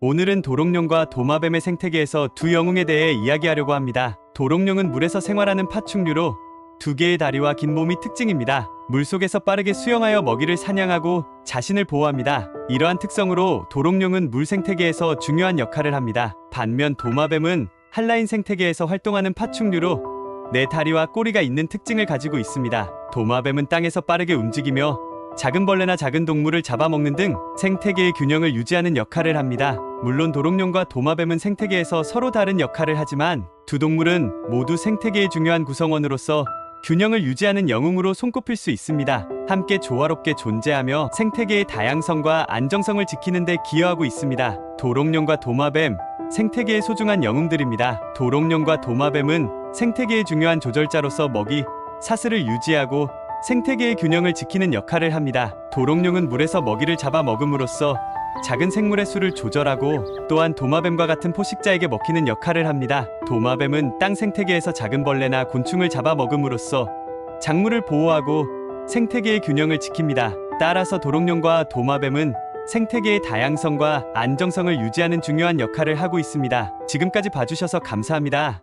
오늘은 도롱뇽과 도마뱀의 생태계에서 두 영웅에 대해 이야기하려고 합니다. 도롱뇽은 물에서 생활하는 파충류로 두 개의 다리와 긴 몸이 특징입니다. 물속에서 빠르게 수영하여 먹이를 사냥하고 자신을 보호합니다. 이러한 특성으로 도롱뇽은 물 생태계에서 중요한 역할을 합니다. 반면 도마뱀은 한라인 생태계에서 활동하는 파충류로 네 다리와 꼬리가 있는 특징을 가지고 있습니다. 도마뱀은 땅에서 빠르게 움직이며 작은 벌레나 작은 동물을 잡아먹는 등 생태계의 균형을 유지하는 역할을 합니다. 물론 도롱뇽과 도마뱀은 생태계에서 서로 다른 역할을 하지만 두 동물은 모두 생태계의 중요한 구성원으로서 균형을 유지하는 영웅으로 손꼽힐 수 있습니다. 함께 조화롭게 존재하며 생태계의 다양성과 안정성을 지키는 데 기여하고 있습니다. 도롱뇽과 도마뱀, 생태계의 소중한 영웅들입니다. 도롱뇽과 도마뱀은 생태계의 중요한 조절자로서 먹이, 사슬을 유지하고 생태계의 균형을 지키는 역할을 합니다. 도롱뇽은 물에서 먹이를 잡아 먹음으로써 작은 생물의 수를 조절하고 또한 도마뱀과 같은 포식자에게 먹히는 역할을 합니다. 도마뱀은 땅 생태계에서 작은 벌레나 곤충을 잡아 먹음으로써 작물을 보호하고 생태계의 균형을 지킵니다. 따라서 도롱뇽과 도마뱀은 생태계의 다양성과 안정성을 유지하는 중요한 역할을 하고 있습니다. 지금까지 봐주셔서 감사합니다.